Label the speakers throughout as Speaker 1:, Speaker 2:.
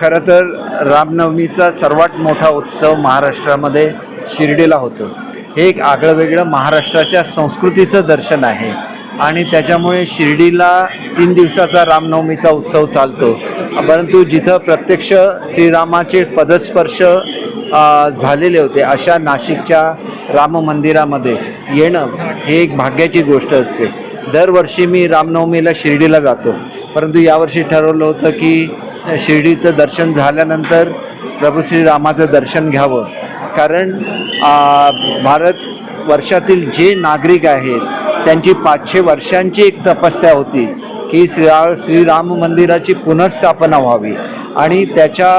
Speaker 1: खरं तर रामनवमीचा सर्वात मोठा उत्सव महाराष्ट्रामध्ये शिर्डीला होतो. हे एक आगळं वेगळं महाराष्ट्राच्या संस्कृतीचं दर्शन आहे आणि त्याच्यामुळे शिर्डीला तीन दिवसाचा रामनवमीचा उत्सव चालतो. परंतु जिथं प्रत्यक्ष श्रीरामाचे पदस्पर्श झालेले होते अशा नाशिकच्या राम मंदिरामध्ये येणं हे एक भाग्याची गोष्ट असते. दरवर्षी मी रामनवमीला शिर्डीला जातो. परंतु यावर्षी ठरवलं होतं की शिर्डीचं दर्शन झाल्यानंतर प्रभू श्रीरामाचं दर्शन घ्यावं. कारण भारत वर्षातील जे नागरिक आहेत त्यांची पाचशे वर्षांची एक तपस्या होती की श्रीरा श्रीराम मंदिराची पुनर्स्थापना व्हावी. आणि त्याच्या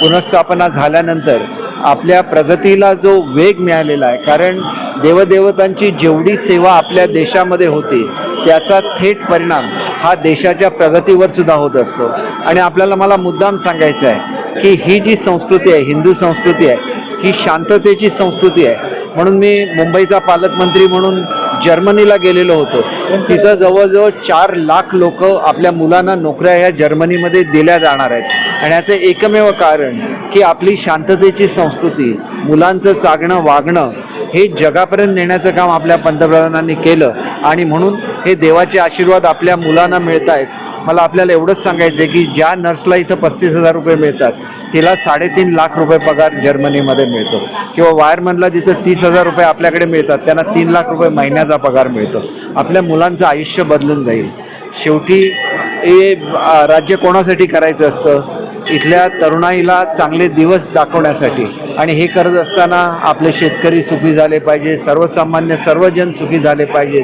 Speaker 1: पुनर्स्थापना झाल्यानंतर आपल्या प्रगतीला जो वेग मिळालेला आहे कारण देवदेवतांची जेवढी सेवा आपल्या देशामध्ये होते त्याचा थेट परिणाम हा देशाच्या प्रगतीवर सुद्धा होत असतो. आणि आपल्याला मला मुद्दाम सांगायचं आहे की ही जी संस्कृती आहे हिंदू संस्कृती आहे ही शांततेची संस्कृती आहे. म्हणून मी मुंबईचा पालकमंत्री म्हणून जर्मनीला गेलेलो होतो. तिथं जवळजवळ चार लाख लोक आपल्या मुलांना नोकऱ्या ह्या जर्मनीमध्ये दिल्या जाणार आहेत. आणि याचं एकमेव कारण की आपली शांततेची संस्कृती मुलांचं चागणं वागणं हे जगापर्यंत नेण्याचं काम आपल्या पंतप्रधानांनी केलं. आणि म्हणून हे देवाचे आशीर्वाद आपल्या मुलांना मिळत आहेत मला आपल्याला एवढंच सांगायचं आहे की ज्या नर्सला इथं पस्तीस हजार रुपये मिळतात तिला साडेतीन लाख रुपये पगार जर्मनीमध्ये मिळतो. किंवा वायरमनला जिथं तीस हजार रुपये आपल्याकडे मिळतात त्यांना तीन लाख रुपये महिन्याचा पगार मिळतो. आपल्या मुलांचं आयुष्य बदलून जाईल. शेवटी हे राज्य कोणासाठी करायचं असतं? इथल्या तरुणाईला चांगले दिवस दाखवण्यासाठी. आणि हे करत असताना आपले शेतकरी सुखी झाले पाहिजे सर्वसामान्य सर्वजन सुखी झाले पाहिजेत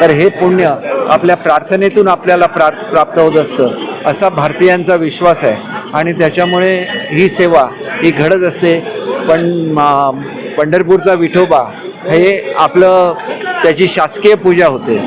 Speaker 1: तर हे पुण्य आपल्या प्रार्थनेतून आपल्याला प्रा प्राप्त होत असतं असा भारतीयांचा विश्वास आहे. आणि त्याच्यामुळे ही सेवा ही घडत असते. पण मा- पंढरपूरचा विठोबा हे आपलं त्याची शासकीय पूजा होते.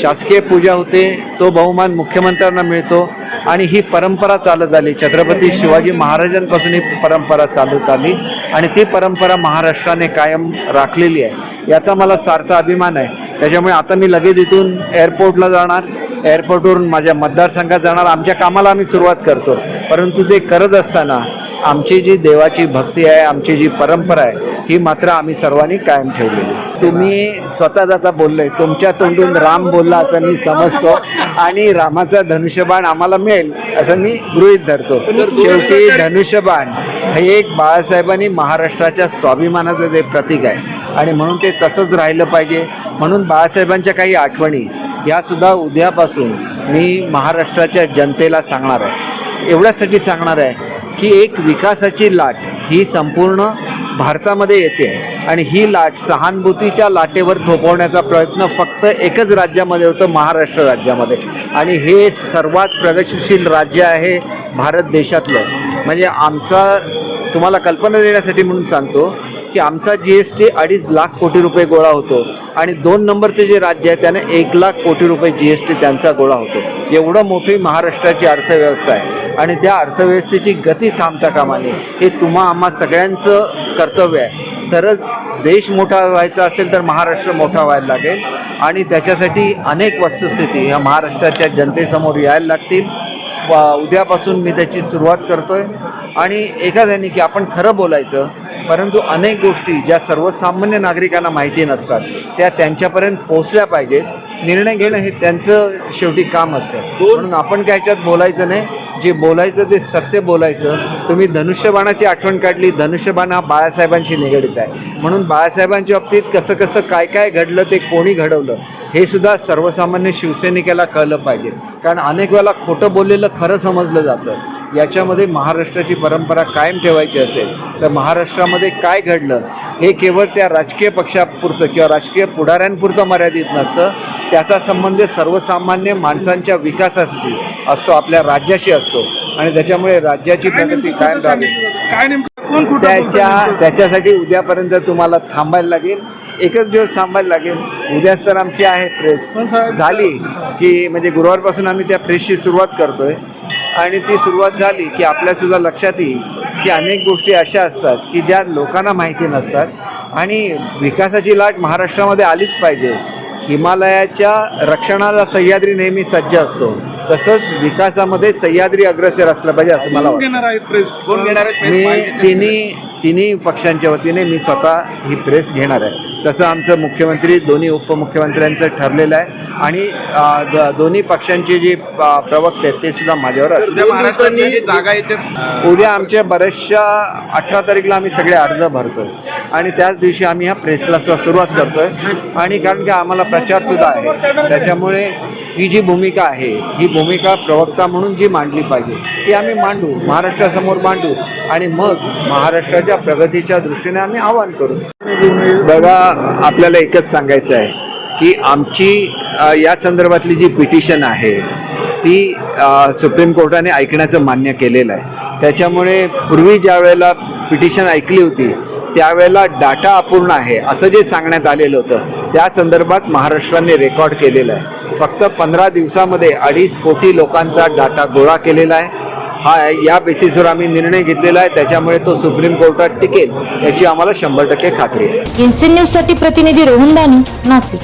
Speaker 1: शासकीय पूजा होते तो बहुमान मुख्यमंत्र्यांना मिळतो आणि ही परंपरा चालत आली. छत्रपती शिवाजी महाराजांपासून ही परंपरा चालत आली आणि ती परंपरा महाराष्ट्राने कायम राखलेली आहे. याचा मला सार्थ अभिमान आहे. त्याच्यामुळे आता मी लगेच इथून एअरपोर्टला जाणार. एअरपोर्टवरून माझ्या मतदारसंघात जाणार. आमच्या कामाला आम्ही सुरुवात करतो. परंतु ते करत असताना आमची जी देवाची भक्ती आहे आमची जी परंपरा आहे ही मात्र आम्ही सर्वांनी कायम ठेवलेली आहे. तुम्ही स्वतः जाता बोलले तुमच्या तोंडून राम बोलला असं मी समजतो. आणि रामाचा धनुष्यबाण आम्हाला मिळेल असं मी गृहीत धरतो. शेवटी धनुष्यबाण हे एक बाळासाहेबांनी महाराष्ट्राच्या स्वाभिमानाचं ते प्रतीक आहे. आणि म्हणून ते तसंच राहिलं पाहिजे. म्हणून बाळासाहेबांच्या काही आठवणी यासुद्धा उद्यापासून मी महाराष्ट्राच्या जनतेला सांगणार आहे. एवढ्यासाठी सांगणार आहे की एक विकासाची लाट ही संपूर्ण भारतामध्ये येते. आणि ही लाट सहानुभूतीच्या लाटेवर थोपवण्याचा प्रयत्न फक्त एकच राज्यामध्ये होतं महाराष्ट्र राज्यामध्ये. आणि हे सर्वात प्रगतिशील राज्य आहे भारत देशातलं. म्हणजे आमचा तुम्हाला कल्पना देण्यासाठी म्हणून सांगतो की आमचा जी एस टी अडीच लाख कोटी रुपये गोळा होतो. आणि दोन नंबरचे जे राज्य आहे त्याने एक लाख कोटी रुपये जी एस टी त्यांचा गोळा होतो. एवढं मोठी महाराष्ट्राची अर्थव्यवस्था आहे. आणि त्या अर्थव्यवस्थेची गती थांबता कामाने हे तुम्हा आम्हा सगळ्यांचं कर्तव्य आहे. तरच देश मोठा व्हायचा असेल तर महाराष्ट्र मोठा व्हायला लागेल. आणि त्याच्यासाठी अनेक वस्तुस्थिती ह्या महाराष्ट्राच्या जनतेसमोर यायला लागतील. व उद्यापासून मी त्याची सुरुवात करतोय. आणि एखाद्याने की आपण खरं बोलायचं परंतु अनेक गोष्टी ज्या सर्वसामान्य नागरिकांना माहिती नसतात त्या त्यांच्यापर्यंत पोहोचल्या पाहिजेत. निर्णय घेणं हे त्यांचं शेवटी काम असतं. म्हणून आपण काय ह्याच्यात बोलायचं नाही. जे बोलायचं ते सत्य बोलायचं. तुम्ही धनुष्यबाणाची आठवण काढली धनुष्यबाण हा बाळासाहेबांशी निगडीत आहे. म्हणून बाळासाहेबांच्या बाबतीत कसं कसं काय काय घडलं ते कोणी घडवलं हे सुद्धा सर्वसामान्य शिवसैनिकाला कळलं पाहिजे. कारण अनेक वेळेला खोटं बोललेलं खरं समजलं जातं. याच्यामध्ये महाराष्ट्राची परंपरा कायम ठेवायची असेल तर महाराष्ट्रामध्ये काय घडलं हे केवळ त्या राजकीय पक्षापुरतं किंवा राजकीय पुढाऱ्यांपुरतं मर्यादित नसतं. त्याचा संबंध सर्वसामान्य माणसांच्या विकासासाठी असतो आपल्या राज्याशी असतो. आणि त्याच्यामुळे राज्याची प्रगती कायम राहावी
Speaker 2: काय नेमकं कोण कुठं
Speaker 1: त्याच्या त्याच्यासाठी उद्यापर्यंत तुम्हाला थांबायला लागेल. एकच दिवस थांबायला लागेल. उद्याच तर आमची आहे प्रेस
Speaker 2: पण साहेब-
Speaker 1: झाली की म्हणजे गुरुवारपासून आम्ही त्या प्रेसची सुरुवात करतोय. आणि ती सुरुवात झाली की आपल्यासुद्धा लक्षात येईल की अनेक गोष्टी अशा असतात की ज्या लोकांना माहिती नसतात. आणि विकासाची लाट महाराष्ट्रामध्ये आलीच पाहिजे. हिमालयाच्या रक्षणाला सह्याद्री नेहमी सज्ज असतो. तसंच विकासामध्ये सह्याद्री अग्रसर असलं पाहिजे असं मला वाटतं
Speaker 2: घेणार आहे प्रेस कोण घेणार आहे
Speaker 1: मी तिन्ही तिन्ही पक्षांच्या वतीने मी स्वतः ही प्रेस घेणार आहे. तसं आमचं मुख्यमंत्री दोन्ही उपमुख्यमंत्र्यांचं ठरलेलं आहे. आणि दोन्ही पक्षांचे जे प्रवक्ते आहेत ते सुद्धा माझ्यावर.
Speaker 2: उद्या जागा येते
Speaker 1: आमच्या बऱ्याचशा अठरा तारीखला आम्ही सगळे अर्ज भरतोय. आणि त्याच दिवशी आम्ही ह्या प्रेसला सुरुवात करतोय. आणि कारण की आम्हाला प्रचार सुद्धा आहे. त्याच्यामुळे ही जी भूमिका आहे ही भूमिका प्रवक्ता म्हणून जी मांडली पाहिजे ती आम्ही मांडू महाराष्ट्रासमोर मांडू आणि मग महाराष्ट्राच्या प्रगतीच्या दृष्टीने आम्ही आवाहन करू. बघा आपल्याला एकच सांगायचं आहे की आमची या संदर्भातली जी पिटिशन आहे ती सुप्रीम कोर्टाने ऐकण्याचं मान्य केलेलं आहे. त्याच्यामुळे पूर्वी ज्या वेळेला पिटिशन ऐकली होती त्यावेळेला डाटा अपूर्ण आहे असं जे सांगण्यात आलेलं होतं त्या संदर्भात महाराष्ट्राने रेकॉर्ड केलेलं आहे. फक्त पंधरा दिवसामध्ये अडीच कोटी लोकांचा डाटा गोळा केलेला आहे. हा या बेसिसवर आम्ही निर्णय घेतलेला आहे. त्याच्यामुळे तो सुप्रीम कोर्टात टिकेल याची आम्हाला शंभर टक्के खात्री आहे.
Speaker 3: न्यूजसाठी प्रतिनिधी रोहन दानी नाशिक.